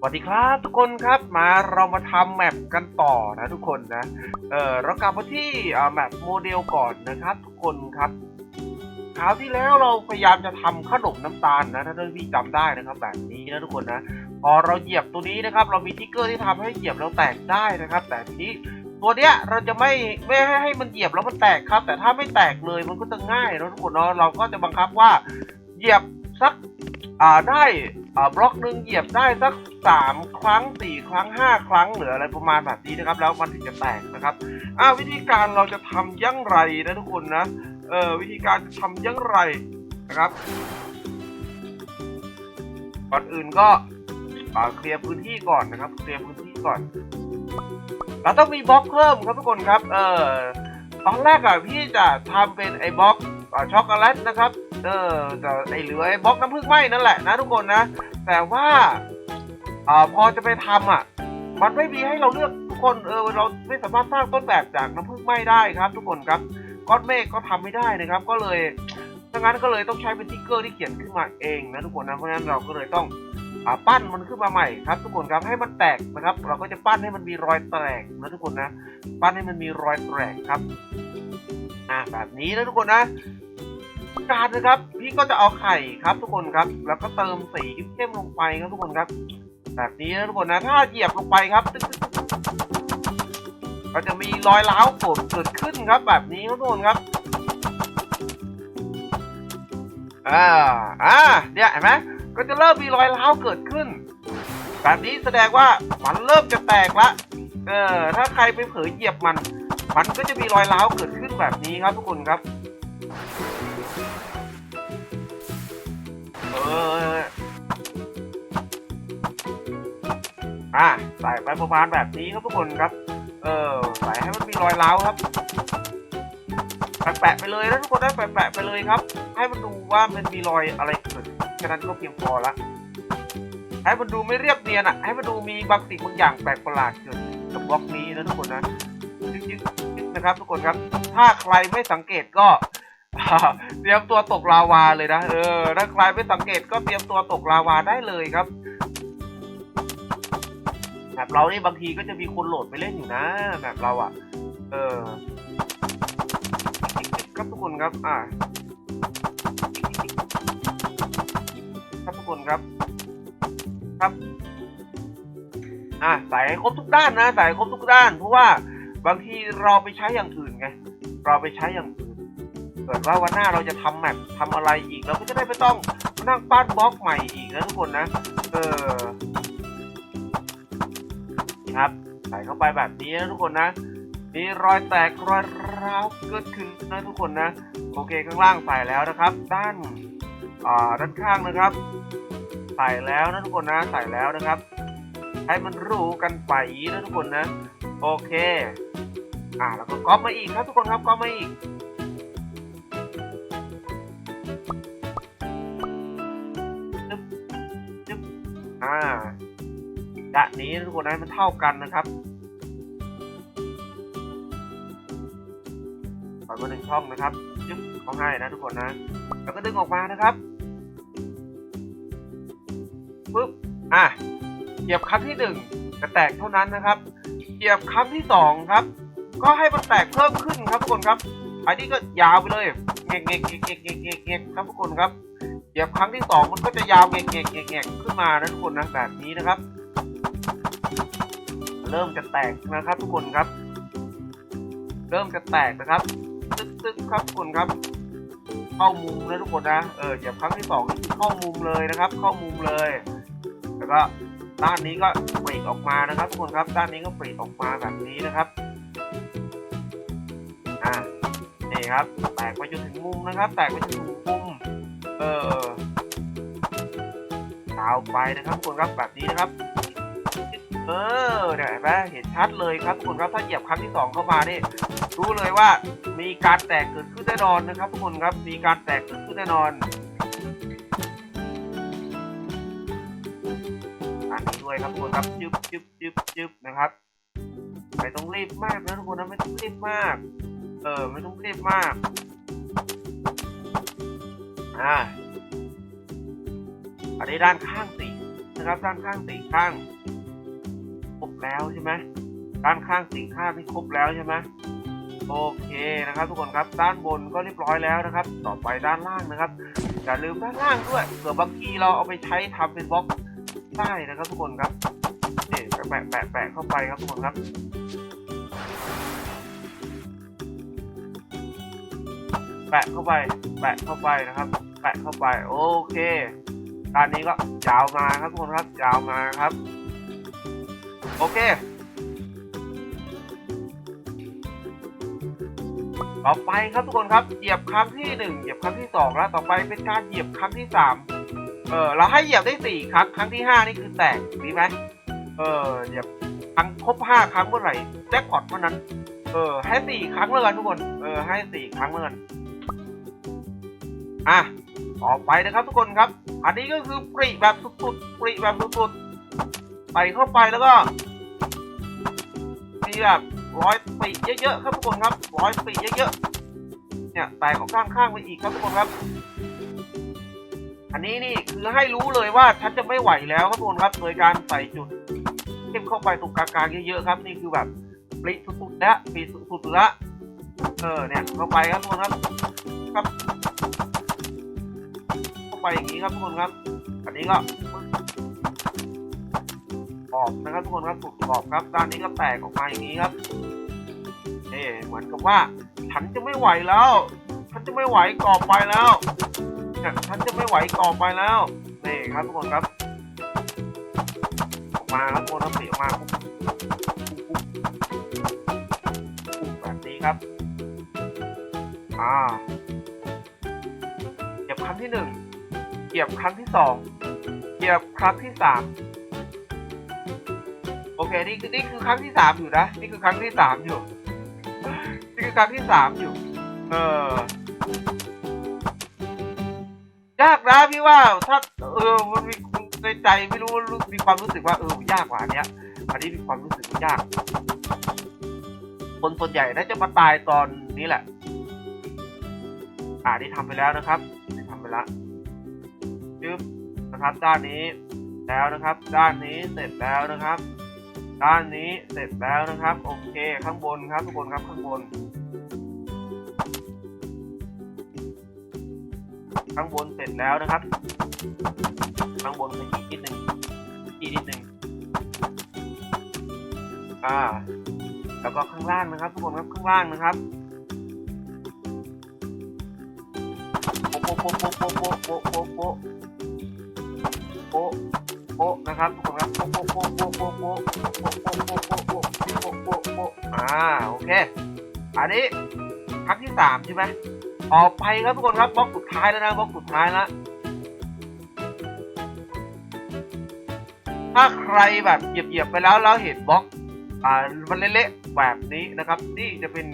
สวัสดีครับทุกคนครับมาเรามาทำแมปกันต่อนะทุกคนนะเออเรากลับมาที่แมปโมเดลก่อนนะครับ ทุกคนครับคราวที่แล้วเราพยายามจะทำขนมน้ำตาลนะถ้าท่านพี่จำได้นะครับ แบบนี้นะทุกคนนะพอเราเหยียบตัวนี้นะครับ เรามีทิกเกอร์ที่ทำให้เหยียบแล้วแตกได้นะครับ แต่ทีนี้ตัวเนี้ยเราจะไม่ไม่ให้ให้มันเหยียบแล้วมันแตกครับ แต่ถ้าไม่แตกเลยมันก็จะง่ายนะทุกคนเนาะเราก็จะบังคับว่าเหยียบสักอ่าได้ บล็อกหนึ่งเหยียบได้สักสามครั้งสี่ครั้งห้าครั้งหรืออะไรประมาณแบบนี้นะครับ แล้วมันถึงจะแตกนะครับอ่าวิธีการเราจะทำอยังไรนะทุกคนนะเออวิธีการทำอยังไรนะครับก่อนอื่นก็อ่าเคลียร์พื้นที่ก่อนนะครับเคลียร์พื้นที่ก่อนเราต้องมีบล็อกเพิ่มครับทุกคนครับเออตอนแรกอะพี่จะทำเป็นไอ้บล็อกช็อกโกแลตนะครับ เออแต่ไอเหลือไอ้บล็อกน้ำผึ้งไหมนั่นแหละนะทุกคนนะ แต่ว่าอ่าพอจะไปทำอะ มันไม่มีให้เราเลือกทุกคนเออเราไม่สามารถสร้างต้นแบบจากน้ำผึ้งไหมได้ครับ ทุกคนครับก้อนเมฆก็ทำไม่ได้นะครับ ก็เลยดังนั้นก็เลยต้องใช้เป็นติ๊กเกอร์ที่เขียนขึ้นมาเองนะทุกคนนะเพราะฉะนั้นเราก็เลยต้องอปั้นมันขึ้นมาใหม่ครับ ทุกคนครับให้มันแตกนะครับ เราก็จะปั้นให้มันมีรอยแตกนะทุกคนนะ ปั้นให้มันมีรอยแตกครับอ่าแบบนี้นะทุกคนนะ การนะครับ พี่ก็จะเอาไข่ครับทุกคนครับ แล้วก็เติมสีเข้มๆลงไปครับทุกคนครับ แบบนี้นะทุกคนนะถ้าเหยียบลงไปครับก็จะมีรอยร้าวโผล่เกิดขึ้นครับ แบบนี้ครับทุกคนครับอ่าอ่าเนี่ยเห็นไหมก็จะเริ่มมีรอยร้าวเกิดขึ้น แบบนี้แสดงว่ามันเริ่มจะแตกละเออถ้าใครไปเผลอเหยียบมัน มันก็จะมีรอยร้าวเกิดขึ้นแบบนี้ครับทุกคนครับ อออะใส่ไปประมาณแบบนี้ครับทุกคนครับ เออใส่ให้มันมีรอยร้าวครับแปะไปเลยนะทุกคนได้แปะไปเลยครับ ให้มันดูว่ามันมีรอยอะไรเกิดแค่นั้นก็เพียงพอละให้มันดูไม่เรียบเนียนอะ ให้มันดูมีบางสิ่งบางอย่างแปลกประหลาดเกิดกับบล็อกนี้นะทุกคนนะยึกๆนะครับทุกคนครับ ถ้าใครไม่สังเกตก็ เตรียมตัวตกลาวาเลยนะ เออ ถ้าใครไม่สังเกตก็เตรียมตัวตกลาวาได้เลยครับ แบบเรานี่บางทีก็จะมีคนโหลดไปเล่นอยู่นะ แบบเราอะ เออครับทุกคนครับ อ่าครับทุกคนครับ ครับ อะใส่ครบทุกด้านนะใส่ครบทุกด้าน เพราะว่าบางทีเราไปใช้อย่างอื่นไง เราไปใช้อย่างอื่น เกิดว่าวันหน้าเราจะทำแมปทำอะไรอีกเราก็จะได้ไม่ต้องนั่งปั้นบล็อกใหม่อีกนะทุกคนนะ เออครับใส่เข้าไปแบบนี้นะทุกคนนะมีรอยแตกรอยร้าวเกิดขึ้นนะทุกคนนะโอเคข้างล่างใส่แล้วนะครับ ด้านอ่าด้านข้างนะครับ ใส่แล้วนะทุกคนนะใส่แล้วนะครับ ให้มันรู้กันไปนะทุกคนนะ โอเค อ่าแล้วก็ก๊อปมาอีกครับทุกคนครับก๊อปมาอีก นนี้ทุกคนนะมันเท่ากันนะครับปล่อยมาหนึ่งช่องนะครับยึบเขาให้นะทุกคนนะ แล้วก็ดึงออกมานะครับปึ๊บอะเหยียบครั้งที่หนึ่งจะแตกเท่านั้นนะครับเหยียบครั้งที่สองครับ ก็ให้มันแตกเพิ่มขึ้นครับทุกคนครับอันนี้ก็ยาวไปเลยเงกเงกเงกเงกเงกเงกเงกครับทุกคนครับเหยียบครั้งที่สองมันก็จะยาวเงกเงกเงกเงกขึ้นมานะทุกคนนะแบบนี้นะครับ เริ่มจะแตกนะครับ ทุกคนครับ เริ่มจะแตกนะครับ ตึ๊กตึ๊กครับทุกคนครับ เข้ามุมนะทุกคนนะเออเหยียบครั้งที่สองเข้ามุมเลยนะครับ เข้ามุมเลย แล้วก็ด้านนี้ก็ปรีกออกมานะครับ ทุกคนครับ ด้านนี้ก็ปรีกออกมาแบบนี้นะครับอ่านี่ครับ แตกไปจนถึงมุมนะครับ แตกไปจนถึงมุมเออดาวไปนะครับทุกคนครับแบบนี้นะครับ เออเนี่ยเห็นไหมเห็นชัดเลยครับทุกคนครับถ้าเหยียบครั้งที่สองเข้ามานี่รู้เลยว่ามีการแตกเกิดขึ้นแน่นอนนะครับทุกคนครับมีการแตกเกิดขึ้นแน่นอนอันนี้ด้วยครับทุกคนครับจึ๊บจึ๊บจึ๊บจึ๊บนะครับไม่ต้องรีบมากนะทุกคนนะไม่ต้องรีบมาก เออไม่ต้องรีบมากอ่าอันนี้ด้านข้างสินะครับด้านข้างสีข้าง แล้วใช่ไหมด้านข้างสี่ข้างนี่ครบแล้วใช่ไหมโอเคนะครับ ทุกคนครับด้านบนก็เรียบร้อยแล้วนะครับ ต่อไปด้านล่างนะครับอย่าลืมด้านล่างด้วยเผื่อบางทีเราเอาไปใช้ทำเป็นบล็อกได้นะครับ ทุกคนครับนี่แปะแปะแปะเข้าไปครับทุกคนครับแปะเข้าไป แปะเข้าไปนะครับ แปะเข้าไป โอเคด้านนี้ก็ยาวมาครับทุกคนครับ ยาวมาครับ โอเคต่อไปครับทุกคนครับเหยียบครั้งที่หนึ่งเหยียบครั้งที่สองแล้วต่อไปเป็นการเหยียบครั้งที่สามเออเราให้เหยียบได้สี่ครั้งครั้งที่ห้านี่คือแตกดีไหมเออเหยียบครั้งครบห้าครั้งเมื่อไหร่แจ็คพอตเมื่อนั้น เออให้สี่ครั้งเลยกันทุกคนเออให้สี่ครั้งเลยกันอะต่อไปนะครับทุกคนครับ อันนี้ก็คือปริแบบสุดๆปริแบบสุดๆใส่เข้าไปแล้วก็ แบบร้อยปริเยอะๆครับทุกคนครับร้อยปริเยอะๆเนี่ยแตกออกข้างข้างๆไปอีกครับทุกคนครับ อันนี้นี่คือให้รู้เลยว่าฉันจะไม่ไหวแล้วครับทุกคนครับโดยการใส่จุดเข้มเข้าไปตรงกลางๆเยอะๆครับ นี่คือแบบปริสุดๆแล้วปริสุดๆแล้วเออเนี่ยเข้าไปครับทุกคนครับครับ เข้าไปอย่างนี้ครับทุกคนครับ อันนี้ก็ อบนะครับทุกคนครับสุดขอบครับด้านนี้ก็แตกออกมาอย่างนี้ครับเอ่เหมือนกับว่าฉันจะไม่ไหวแล้วฉันจะไม่ไหวก่อบไปแล้วเนี่ยฉันจะไม่ไหวก่อบไปแล้วนี่ครับทุกคนครับ ออกมาครับทุกคนครับเสียออกมาปุ๊บปุ๊บปุ๊บแบบนี้ครับอ่าเหยียบครั้งที่หนึ่งเหยียบครั้งที่สองเหยียบครั้งที่สาม เคนี่คือนี่คือครั้งที่สามอยู่นะนี่คือครั้งที่สามอยู่นี่คือครั้งที่สามอยู่ เออยากนะพี่ว่าถ้าเออมันมีในใจไม่รู้มีความรู้สึกว่าเออยากกว่าอันเนี้ยอันนี้มีความรู้สึกยาก คนส่วนใหญ่น่าจะมาตายตอนนี้แหละอ่านี่ทำไปแล้วนะครับนี่ทำไปแล้วจึ๊บนะครับด้านนี้แล้วนะครับ ด้านนี้เสร็จแล้วนะครับ ด้านนี้เสร็จแล้วนะครับ โอเคข้างบนครับทุกคนครับข้างบน ข้างบนเสร็จแล้วนะครับ ข้างบนขยี้นิดหนึ่งขยี้นิดหนึ่งอ่า แล้วก็ข้างล่างนะครับ ทุกคนครับข้างล่างนะครับโป๊ะโป๊ะโป๊ะโป๊ะโป๊ะโป๊ะโป๊ะโป๊ะ โป๊ะนะครับทุกคนครับโป๊ะโป๊ะโป๊ะโป๊ะโป๊ะโป๊ะโป๊ะโป๊ะโป๊ะโป๊ะโป๊ะโป๊ะโป๊ะอ่าโอเค อันนี้ครั้งที่สามใช่ไหมต่อไปครับทุกคนครับบล็อกสุดท้ายแล้วนะบล็อกสุดท้ายแล้วถ้าใครแบบเหยียบๆไปแล้วแล้วเห็นบล็อกอ่ามันเละๆแบบนี้นะครับนี่จะเป็น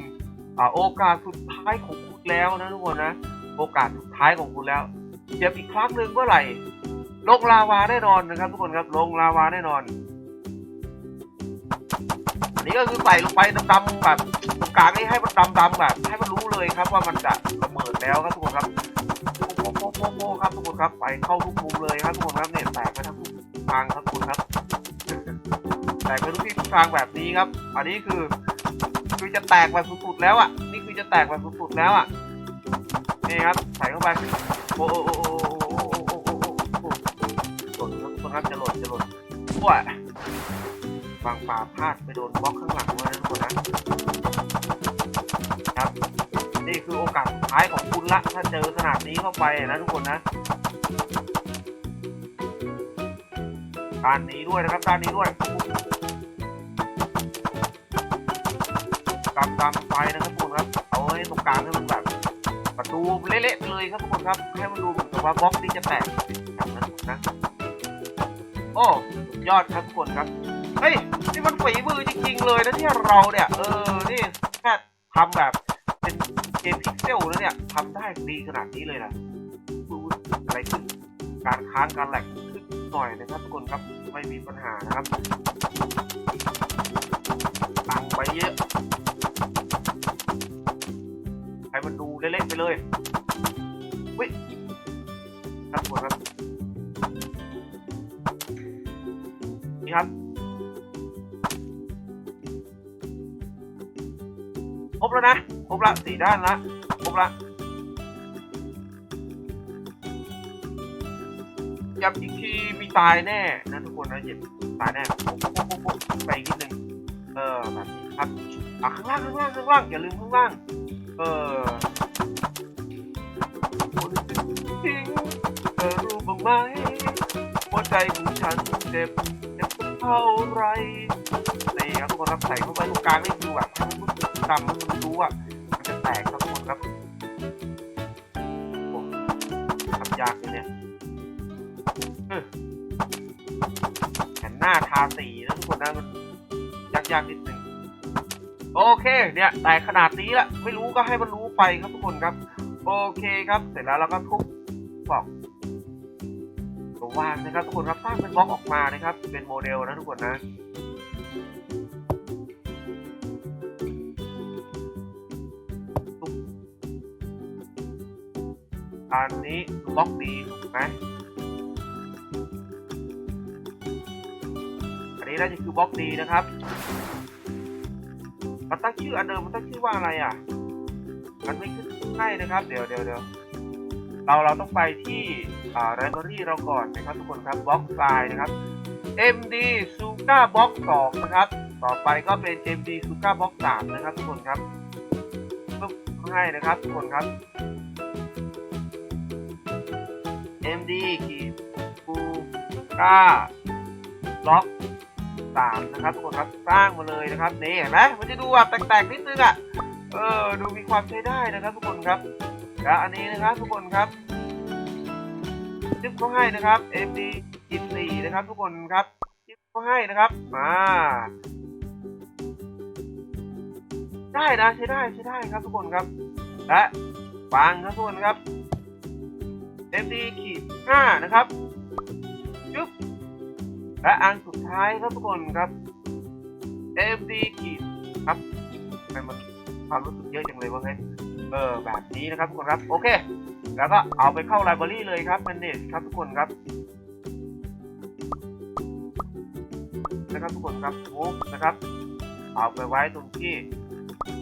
อ่าโอกาสสุดท้ายของคุณแล้วนะทุกคนนะ โอกาสสุดท้ายของคุณแล้วเหยียบอีกครั้งหนึ่งเมื่อไหร่ ลงลาวาแน่นอนนะครับ ทุกคนครับลงลาวาแน่นอนอันนี้ก็คือใส่ลงไปดำๆแบบตรงกลางนี่ให้มันดำๆแบบ ให้มันรู้เลยครับว่ามันจะระเบิดแล้วครับทุกคนครับโป๊ะโป๊ะโป๊ะโครับทุกคนครับไปเข้าทุกมุมเลยครับทุกคนครับเนี่ยแตกไปทั้งทุกทางครับทุกคนครับแตกไปทุกที่ทุกทางแบบนี้ครับ อันนี้คือ คือจะแตกแบบสุดๆแล้วอะนี่คือจะแตกแบบสุดๆแล้วอะนี่ครับใส่เข้าไปโอ้โอ้โอ้ ครับทุกคนครับจะหล่นจะหล่นขั้ววางป่าพลาดไปโดนบล็อกข้างหลังไว้นะทุกคนนะครับ นี่คือโอกาสสุดท้ายของคุณละ ถ้าเจอขนาดนี้เข้าไปนะทุกคนนะด้านนี้ด้วยนะครับด้านนี้ด้วยตามตามไปนะครับทุกคนครับ เอาไว้ตรงกลางให้มันแบบประตูเละๆเลยครับทุกคนครับ ให้มันดูเหมือนกับว่าบล็อกนี้จะแตกแบบนั้นนะ โอ้สุดยอดครับทุกคนครับ เฮ้ย นี่มันฝีมือจริงๆเลยนะที่เราเนี่ย เออ นี่แค่ทำแบบเป็นเกมพิกเซลแล้วเนี่ยทำได้ดีขนาดนี้เลยนะดูอะไรขึ้น การค้างการแหลกขึ้นหน่อยนะครับทุกคนครับ ไม่มีปัญหานะครับตังไปเยอะให้มันดูเล่นๆไปเลยวิครับทุกคนครับ ครับ ครบแล้วนะ ครบละสี่ด้านละ ครบละย้ำอีกทีมีตายแน่นะทุกคนนะเหยียบตายแน่ปุ๊บปุ๊บปุ๊บไปอีกนิดนึงเออแบบนี้ครับอะข้างล่างข้างล่างข้างล่างอย่าลืมข้างล่าง เออคนจริงเธอรู้บ้างไหมหัวใจของฉันเจ็บเจ็บ เท่าไรนี่ครับทุกคนครับใส่เข้าไปตรงกลางนี่คือแบบให้มันจำมันรู้อะมันจะแตกครับทุกคนครับโอ้ทำยากเลยเนี่ยเออแผ่นหน้าทาสีนะทุกคนนะมันยากๆนิดนึงโอเค เนี่ยแต่ขนาดนี้ละไม่รู้ก็ให้มันรู้ไปครับทุกคนครับ โอเคครับ เสร็จแล้วเราก็ทุบบอก วางนะครับทุกคนครับสร้างเป็นบล็อกออกมานะครับ เป็นโมเดลนะทุกคนนะอันนี้บล็อกดีถูกไหมอันนี้น่าจะคือบล็อกดีนะครับมันตั้งชื่ออันเดิมมันตั้งชื่อว่าอะไรอะ มันไม่ขึ้นให้นะครับ เดี๋ยวเดี๋ยวเดี๋ยว เราเราต้องไปที่อ่า library เราก่อนนะครับทุกคนครับบล็อกไฟล์นะครับ md suga box 2นะครับ ต่อไปก็เป็น md suga box 3นะครับทุกคนครับปึ๊บให้นะครับทุกคนครับ md ขีด suga box สามนะครับทุกคนครับสร้างมาเลยนะครับนี่เห็นไหมมันจะดูแบบแตกๆนิดนึงอะเออดูมีความใช้ได้นะครับทุกคนครับ แล้วอันนี้นะครับทุกคนครับจิ๊บเขาให้นะครับ MD กิสี่นะครับ ทุกคนครับจิ๊บเขาให้นะครับมาได้นะใช้ได้ใช้ได้ครับทุกคนครับ และฟังครับทุกคนครับ MD ขีดห้านะครับจุ๊บและอันสุดท้ายครับทุกคนครับ FD ขีดครับทำไมมันความรู้สึกเยอะจังเลยวะเฮ้ย เออแบบนี้นะครับทุกคนครับ โอเค แล้วก็เอาไปเข้าไลบรารีเลยครับ manage ครับทุกคนครับนะครับทุกคนครับมูฟนะครับ เอาไปไว้ตรงที่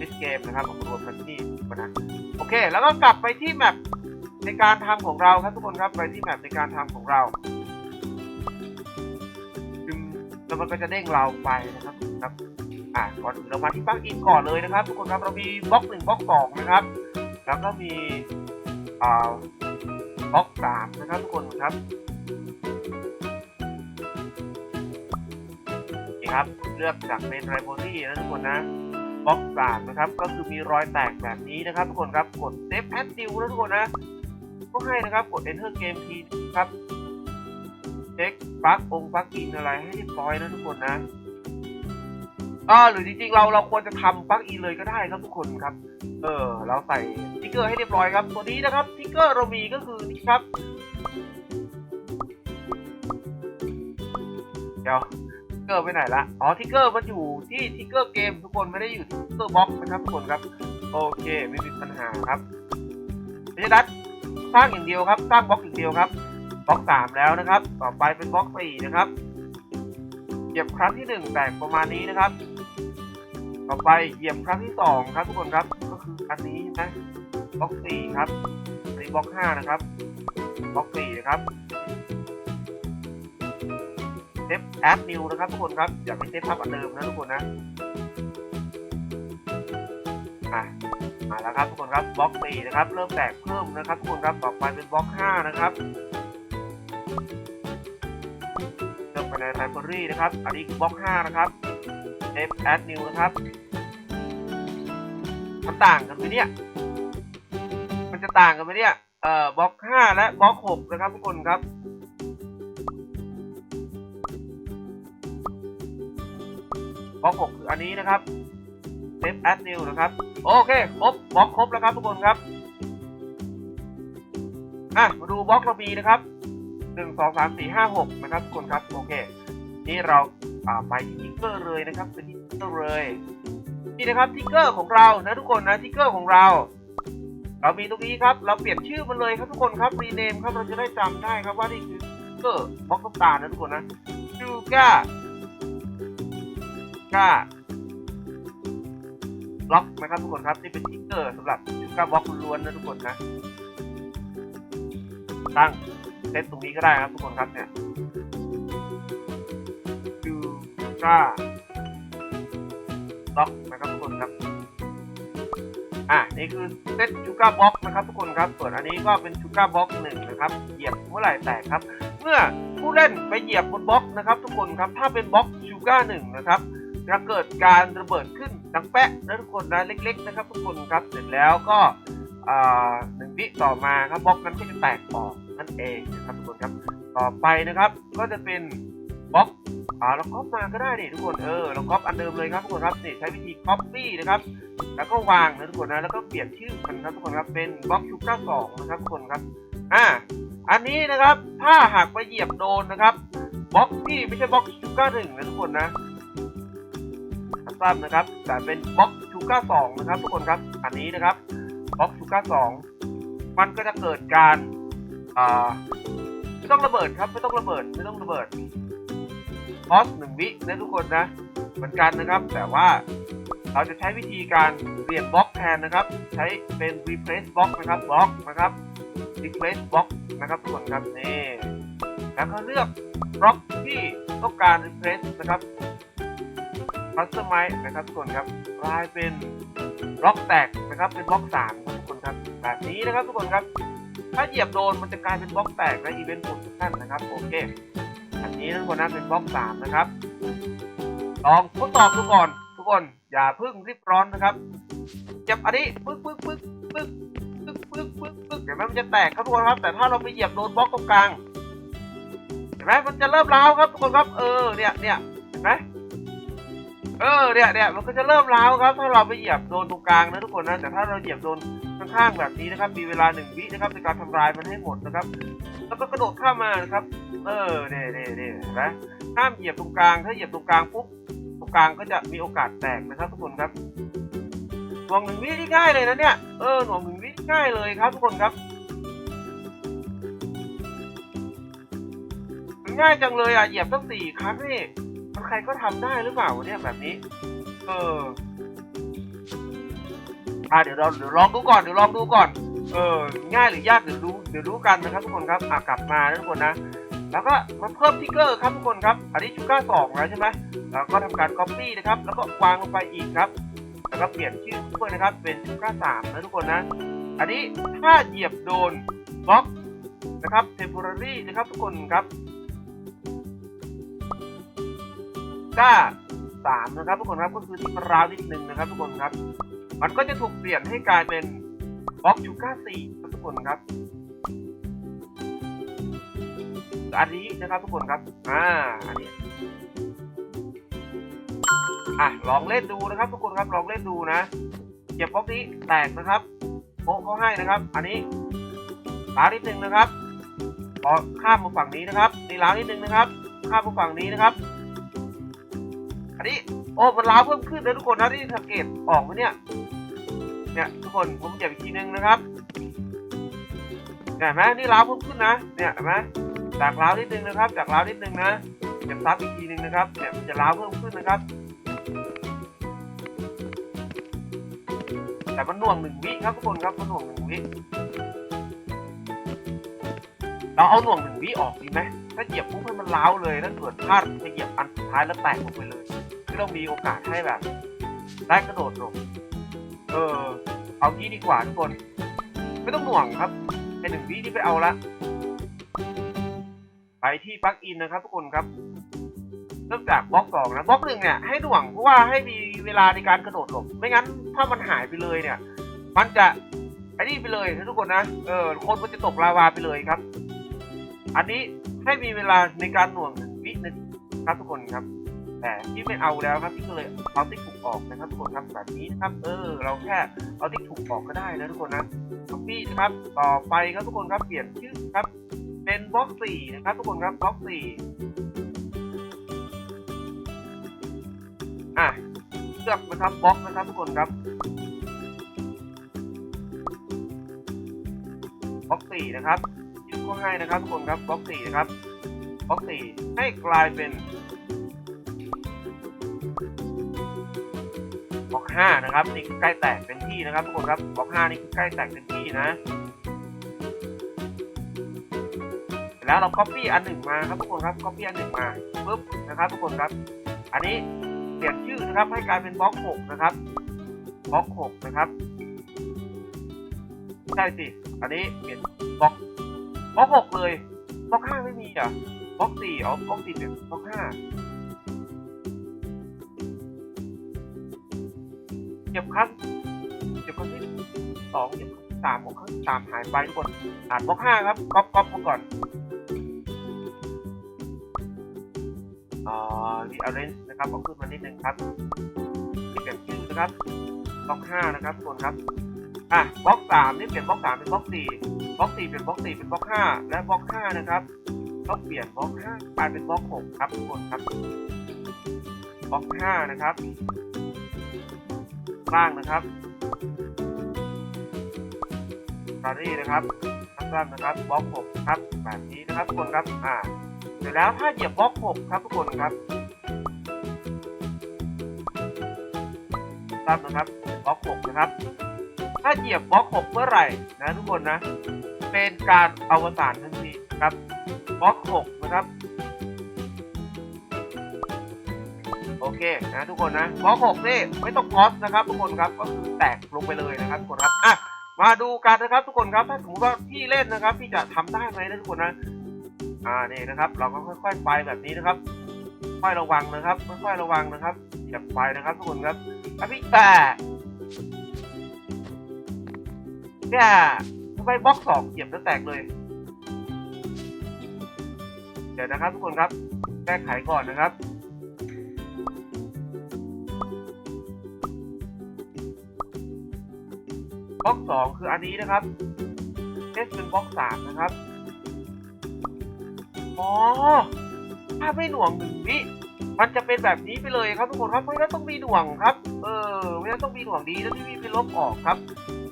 ดิสเกมนะครับเอามรวมกันที่นะโอเค แล้วก็กลับไปที่แมปในการทำของเราครับทุกคนครับไปที่แมปในการทำของเราดึงแล้วมันก็จะเด้งเราไปนะครับครับ อ่าก่อนอื่นเรามาที่ปลั๊กอินก่อนเลยนะครับ ทุกคนครับเรามีบล็อกหนึ่งบล็อกสองนะครับ แล้วก็มีอ่าบล็อกสามนะครับทุกคนครับนี่ครับเลือกจากเป็นไรโบรี่นะทุกคนนะบล็อกสามนะครับ ก็คือมีรอยแตกแบบนี้นะครับ ทุกคนครับกด Save as new นะทุกคนนะก็ให้นะครับกด Enter Game Key ครับเช็คปลั๊กองปลั๊กอินอะไรให้เรียบร้อยนะทุกคนนะ อ่าหรือจริงๆเราเราควรจะทำปลั๊กอินเลยก็ได้ครับทุกคนครับ เออเราใส่สติ๊กเกอร์ให้เรียบร้อยครับ ตัวนี้นะครับสติ๊กเกอร์เรามีก็คือนี่ครับเดี๋ยวทิกเกอร์ไปไหนละอ๋อทิกเกอร์มันอยู่ที่ทิกเกอร์เกมทุกคนไม่ได้อยู่ที่ทิกเกอร์บ็อกนะครับทุกคนครับ โอเคไม่มีปัญหาครับไม่ใช่ดัดสร้างอย่างเดียวครับ สร้างบล็อกอย่างเดียวครับบล็อกสามแล้วนะครับ ต่อไปเป็นบล็อกสี่นะครับเหยียบครั้งที่หนึ่งแตกประมาณนี้นะครับ ต่อไปเหยียบครั้งที่สองครับทุกคนครับ ก็คืออันนี้นะบล็อกสี่ครับอันนี้บล็อกห้านะครับบล็อกสี่นะครับเซฟแอดนิวนะครับทุกคนครับอย่าไปเซฟทับอันเดิมนะทุกคนนะอะมาแล้วครับทุกคนครับบล็อกสี่นะครับ เริ่มแตกเพิ่มนะครับทุกคนครับต่อไปเป็นบล็อกห้านะครับเริ่มไปในไลบรารีนะครับ อันนี้คือบล็อก5นะครับ F add new นะครับ มันต่างกันไหมเนี่ย มันจะต่างกันไหมเนี่ย เอ่อบล็อก5และบล็อก6นะครับทุกคนครับ บล็อก6คืออันนี้นะครับ F add new นะครับ โอเค ครบบล็อกครบแล้วครับทุกคนครับ อะ มาดูบล็อกเรามีนะครับหนึ่งสองสามสี่ห้าหกนะครับทุกคนครับ โอเค นี่เรา ไปที่ทิกเกอร์เลยนะครับเป็นทิกเกอร์เลยนี่นะครับทิกเกอร์ของเรานะทุกคนนะทิกเกอร์ของเรา เรามีตรงนี้ครับ เราเปลี่ยนชื่อมันเลยครับทุกคนครับรีเนมครับเราจะได้จำได้ครับว่านี่คือทิกเกอร์บล็อกตานะทุกคนนะชูก้าก้าบล็อกนะครับทุกคนครับนี่เป็นทิกเกอร์สำหรับชูก้าบล็อกล้วนนะทุกคนนะตั้งเซตตรงนี้ก็ได้ครับทุกคนครับเนี่ย ก้าบล็อกนะครับทุกคนครับ อะนี่คือเซตชูการ์บ็อกนะครับทุกคนครับ ส่วนอันนี้ก็เป็นชูการ์บ็อกหนึ่งนะครับ เหยียบเมื่อไหร่แตกครับ เมื่อผู้เล่นไปเหยียบบนบล็อกนะครับ ทุกคนครับ ถ้าเป็นบล็อกชูการ์หนึ่งนะครับจะเกิดการระเบิดขึ้นดังแปะนะทุกคนนะเล็ก ๆ นะครับ ทุกคนครับ เสร็จแล้วก็อ่าหนึ่งวิต่อมาครับบล็อกนั้นก็จะแตกออกนั่นเองนะครับทุกคนครับ ต่อไปนะครับก็จะเป็นบล็อก อ่าเราก๊อปมาก็ได้นี่ทุกคนเออเราก๊อปอันเดิมเลยครับทุกคนครับนี่ใช้วิธีก๊อปปี้นะครับ แล้วก็วางนะทุกคนนะแล้วก็เปลี่ยนชื่อมันครับทุกคนครับเป็นบล็อกชูก้าสองนะครับทุกคนครับอ่าอันนี้นะครับถ้าหากไปเหยียบโดนนะครับบล็อกที่ไม่ใช่บล็อกชูก้าหนึ่งนะทุกคนนะซ้ำๆนะครับแต่เป็นบล็อกชูก้าสองนะครับทุกคนครับอันนี้นะครับบล็อกชูก้าสองมันก็จะเกิดการอ่าไม่ต้องระเบิดครับไม่ต้องระเบิดไม่ต้องระเบิด อสหนึ่งวินะทุกคนนะ เหมือนกันนะครับ แต่ว่าเราจะใช้วิธีการเปลี่ยนบล็อกแทนนะครับ ใช้เป็น replace block นะครับบล็อกนะครับ replace block นะครับทุกคนครับนี่แล้วก็เลือกบล็อกที่ต้องการ replace นะครับ customize นะครับทุกคนครับกลายเป็นบล็อกแตกนะครับเป็นบล็อกสามทุกคนครับแบบนี้นะครับทุกคนครับ ถ้าเหยียบโดนมันจะกลายเป็นบล็อกแตกในอีเวนต์ผลทุกท่านนะครับโอเค อันนี้ทุกคนนะเป็นบล็อกสามนะครับ ลองทดสอบดูก่อน ทุกคน อย่าเพิ่งรีบร้อนนะครับจับอันนี้ปึ๊กปึ๊กปึ๊กปึ๊กปึ๊กปึ๊กปึ๊กปึ๊กเห็นไหมมันจะแตกครับทุกคนครับ แต่ถ้าเราไปเหยียบโดนบล็อกตรงกลาง เห็นไหมมันจะเริ่มร้าวครับทุกคนครับ เออ เนี่ยเนี่ยเห็นไหมเออเนี่ยเนี่ยมันก็จะเริ่มร้าวครับ ถ้าเราไปเหยียบโดนตรงกลางนะทุกคนนะแต่ถ้าเราเหยียบโดนข้างๆแบบนี้นะครับ มีเวลาหนึ่งวินะครับในการทำลายมันให้หมดนะครับ แล้วก็กระโดดข้ามมานะครับ เออเน่เน่เน่เห็นไหมห้ามเหยียบตรงกลาง ถ้าเหยียบตรงกลางปุ๊บตรงกลางก็จะมีโอกาสแตกนะครับ ทุกคนครับหน่วงหนึ่งวิที่ง่ายเลยนะเนี่ยเออหน่วงหนึ่งวิง่ายเลยครับ ทุกคนครับง่ายจังเลยอะเหยียบตั้งสี่ครั้งนี่ใครก็ทำได้หรือเปล่าเนี่ยแบบนี้ เอออะเดี๋ยวเราเดี๋ยวลองดูก่อนเดี๋ยวลองดูก่อน เออง่ายหรือยากเดี๋ยวรู้เดี๋ยวรู้กันนะครับทุกคนครับอะกลับมานะทุกคนนะแล้วก็มาเพิ่มทิกเกอร์ครับทุกคนครับ อันนี้ชูก้าสองแล้วใช่ไหมแล้วก็ทำการ copy นะครับ แล้วก็วางลงไปอีกครับ แล้วก็เปลี่ยนชื่อด้วยนะครับ เป็นชูก้าสามนะทุกคนนะ อันนี้ถ้าเหยียบโดนบล็อกนะครับ temporary นะครับทุกคนครับก้าสามนะครับทุกคนครับก็คือที่ราวนิดนึงนะครับทุกคนครับ มันก็จะถูกเปลี่ยนให้กลายเป็น บล็อกชูก้าสี่ทุกคนครับ อันนี้นะครับทุกคนครับ อ่า อันนี้ อะ ลองเล่นดูนะครับ ทุกคนครับ ลองเล่นดูนะ เก็บบล็อกนี้แตกนะครับโป๊ะเขาให้นะครับ อันนี้ล้าวนิดนึงนะครับพอข้ามมาฝั่งนี้นะครับ นี่ล้าวนิดนึงนะครับ ข้ามมาฝั่งนี้นะครับ อันนี้ โอ้มันล้าวเพิ่มขึ้นเลยทุกคนนะที่สังเกตออกมเนี่ยเนี่ย กคน ผมเก็บอีกทีนึงนะครับเห็นไหมนี่ล้าวเพิ่มขึ้นนะ เนี่ยเห็นไหมจากล้าวนิดนึงนะครับ จากล้าวนิดนึงนะเก็บซับอีกทีนึงนะครับ เนี่ยมันจะล้าวเพิ่มขึ้นนะครับ แต่มันหน่วงหนึ่งวิครับทุกคนครับมันหน่วงหนึ่งวิเราเอาหน่วงหนึ่งวิออกดีไหมถ้าเหยียบปุ๊บให้มันล้าวเลยถ้าเกิดพลาดไปเหยียบอันสุดท้ายแล้วแตกลงไปเลยที่เรามีโอกาสให้แบบได้กระโดดลงเออ เอางี้ดีกว่าทุกคน ไม่ต้องหน่วงครับไอหนึ่งวินี่ไปเอาละไปที่ปลั๊กอินนะครับทุกคนครับเริ่มจากบล็อกสองนะบล็อกหนึ่งเนี่ยให้หน่วงเพราะว่าให้มีเวลาในการกระโดดหลบไม่งั้นถ้ามันหายไปเลยเนี่ย มันจะไอ้นี่ไปเลยนะทุกคนนะเออคนมันจะตกลาวาไปเลยครับ อันนี้ให้มีเวลาในการหน่วงหนึ่งวิหนึ่งครับทุกคนครับ แต่ที่ไม่เอาแล้วครับที่ก็เลยเอาติ๊กถูกออกนะครับทุกคนครับแบบนี้นะครับเออ เราแค่เอาติ๊กถูกออกก็ได้นะทุกคนนะท็อปปี้นะครับต่อไปครับทุกคนครับเปลี่ยนชื่อครับ เป็นบล็อกสี่นะครับทุกคนครับบล็อกสี่อะเลือกนะครับบล็อกนะครับทุกคนครับบล็อกสี่นะครับชื่อก็ให้นะครับทุกคนครับบล็อกสี่นะครับบล็อกสี่ให้กลายเป็น บล็อกห้านะครับนี่ใกล้แตกเต็มที่นะครับทุกคนครับบล็อกห้านี่ใกล้แตกเต็มที่นะ แล้วเรา copy อันหนึ่งมาครับทุกคนครับ copy อันหนึ่งมาปุ๊บนะครับ ทุกคนครับ อันนี้เปลี่ยนชื่อนะครับให้กลายเป็นบล็อกหกนะครับบล็อกหกนะครับใช่สิอันนี้เปลี่ยนบล็อกบล็อกหกเลยบล็อกห้าไม่มีอะบล็อกสี่เอาบล็อกสี่เปลี่ยนบล็อกห้า เก็บครั้งเก็บครั้งที่สองเก็บครั้งที่สามของครั้งที่สามหายไปทุกคนอ่านบล็อกห้าครับก๊อปก๊อปมาก่อนอ่ารีอาร์เรนนะครับเอาขึ้นมานิดนึงครับเปลี่ยนชื่อนะครับบล็อกห้านะครับทุกคนครับอะบล็อกสามนี่เปลี่ยนบล็อกสามเป็นบล็อกสี่บล็อกสี่เป็นบล็อกสี่เป็นบล็อกห้าและบล็อกห้านะครับต้องเปลี่ยนบล็อกห้ากลายเป็นบล็อกหกครับทุกคนครับบล็อกห้านะครับ ล่างนะครับตารี่นะครับข้างล่างนะครับบล็อก6ครับแบบนี้นะครับทุกคนครับอ่าเสร็จแล้วถ้าเหยียบบล็อก6ครับทุกคนครับครับนะครับบล็อก6นะครับ ถ้าเหยียบบล็อก6เมื่อไหร่นะทุกคนนะ เป็นการอวสานทันทีครับบล็อก6นะครับ โอเคนะทุกคนนะบล็อกหกนี่ไม่ต้องพอสนะครับ ทุกคนครับก็คือแตกลงไปเลยนะครับทุกคนครับอะมาดูกันนะครับทุกคนครับถ้าสมมติว่าพี่เล่นนะครับพี่จะทำได้ไหมนะทุกคนนะอ่านี่นะครับ เราก็ค่อย ๆ ไปแบบนี้นะครับค่อยระวังนะครับค่อยๆระวังนะครับอย่าไปนะครับทุกคนครับถ้าพี่แต่เนี่ยทำไมบล็อกสองเหยียบแล้วแตกเลย เดี๋ยวนะครับทุกคนครับแก้ไขก่อนนะครับ บล็อกสองคืออันนี้นะครับเอสเป็นบล็อกสามนะครับอ๋อถ้าไม่หน่วงหนึ่งวิมันจะเป็นแบบนี้ไปเลยครับทุกคนครับเพราะฉะนั้นต้องมีหน่วงครับ เออเพราะฉะนั้นต้องมีหน่วงดีแล้วที่พี่ไปลบออกครับ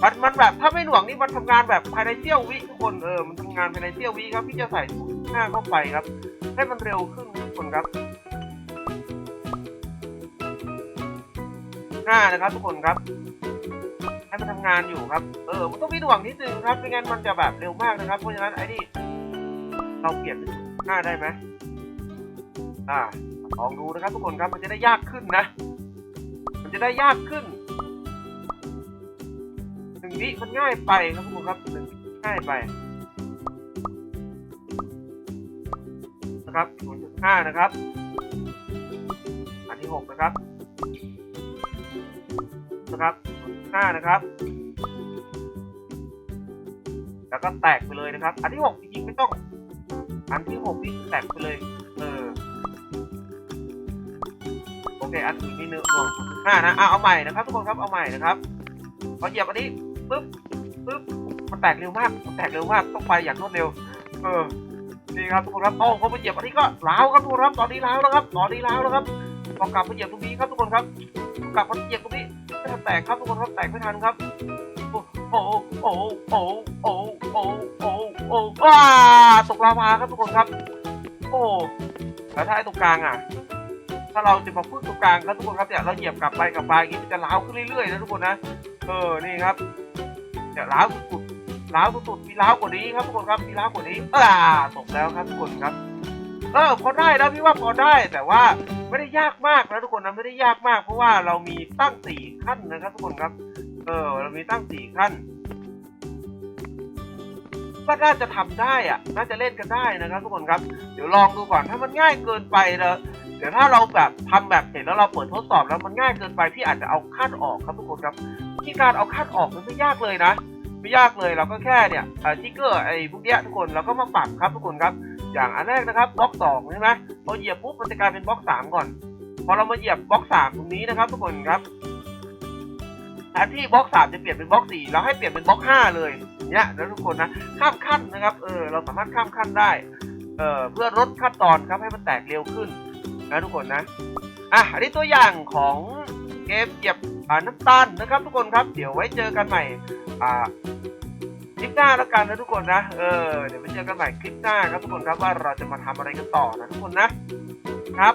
มันมันแบบถ้าไม่หน่วงนี่มันทำงานแบบภายในเสี้ยววิทุกคนเออมันทำงานภายในเสี้ยววิครับพี่จะใส่ศูนย์ห้าเข้าไปครับ ให้มันเร็วขึ้นทุกคนครับห้านะครับทุกคนครับ ให้มันทำงานอยู่ครับ เออมันต้องมีหน่วงนิดนึงครับไม่งั้นมันจะแบบเร็วมากนะครับ เพราะฉะนั้นไอ้นี่เราเปลี่ยนเป็นหน้าได้ไหมอ่าลองดูนะครับทุกคนครับมันจะได้ยากขึ้นนะ มันจะได้ยากขึ้นหนึ่งวิมันง่ายไปครับทุกคนครับหนึ่งวิง่ายไป นะครับศูนย์จุดห้านะครับ อันที่หกนะครับนะครับ ห้านะครับ แล้วก็แตกไปเลยนะครับ อันที่หกจริงๆไม่ต้อง อันที่หกนี่แตกไปเลย เออ โอเค อันอื่นนี่เนื้อหน่วงห้านะอะเอาใหม่นะครับทุกคนครับ เอาใหม่นะครับ พอเหยียบอันนี้ปึ๊บปึ๊บ มันแตกเร็วมาก มันแตกเร็วมาก ต้องไปอย่างรวดเร็ว เออนี่ครับทุกคนครับโอ้พอไปเหยียบอันนี้ก็ล้าวครับทุกคนครับ ตอนนี้ล้าวแล้วครับ ตอนนี้ล้าวแล้วครับพอกลับมาเหยียบตรงนี้ครับทุกคนครับ กลับมาเหยียบตรงนี้ ไม่ทันแตกครับทุกคนครับแตกไม่ทันครับ โอ้โอ้โอ้โอ้โอ้โอ้โอ้โอ้ว้าตกลาวาครับทุกคนครับ โอ้แล้วถ้าไอ้ตรงกลางอะ ถ้าเราจะมาพึ่งตรงกลางครับทุกคนครับเนี่ยเราเหยียบกลับไปกลับมาอย่างนี้มันจะล้าวขึ้นเรื่อยๆนะทุกคนนะ เออนี่ครับเนี่ยล้าวสุดล้าวสุดมีล้าวกว่านี้ครับทุกคนครับมีล้าวกว่านี้อ่าตกแล้วครับทุกคนครับ เออพอได้นะพี่ว่าพอได้แต่ว่าไม่ได้ยากมากนะทุกคนนะไม่ได้ยากมาก เพราะว่าเรามีตั้งสี่ขั้นนะครับทุกคนครับ เออ เรามีตั้งสี่ขั้นก็น่าจะทำได้อะน่าจะเล่นกันได้นะครับทุกคนครับ เดี๋ยวลองดูก่อนถ้ามันง่ายเกินไปนะเดี๋ยวถ้าเราแบบทำแบบเสร็จแล้วเราเปิดทดสอบแล้วมันง่ายเกินไปพี่อาจจะเอาขั้นออกครับทุกคนครับที่การเอาขั้นออกมันไม่ยากเลยนะ ไม่ยากเลยเราก็แค่เนี่ยทิกเกอร์ไอ้พวกเนี้ยทุกคนเราก็มาปรับครับทุกคนครับ อย่างอันแรกนะครับบล็อกสองใช่ไหมพอเหยียบปุ๊บมันจะกลายเป็นบล็อกสามก่อน พอเรามาเหยียบบล็อกสามตรงนี้นะครับ ทุกคนครับแทนที่บล็อกสามจะเปลี่ยนเป็นบล็อกสี่เราให้เปลี่ยนเป็นบล็อกห้าเลยเนี้ยนะทุกคนนะข้ามขั้นนะครับเออเราสามารถข้ามขั้นได้เออเพื่อลดขั้นตอนครับให้มันแตกเร็วขึ้นนะทุกคนนะอะอันนี้ตัวอย่างของเกมเหยียบน้ำตาลนะครับ ทุกคนครับ เดี๋ยวไว้เจอกันใหม่อ่า คลิปหน้าแล้วกันนะทุกคนนะ เออ เดี๋ยวไปเจอกันใหม่คลิปหน้าครับทุกคนครับว่าเราจะมาทำอะไรกันต่อนะทุกคนนะครับ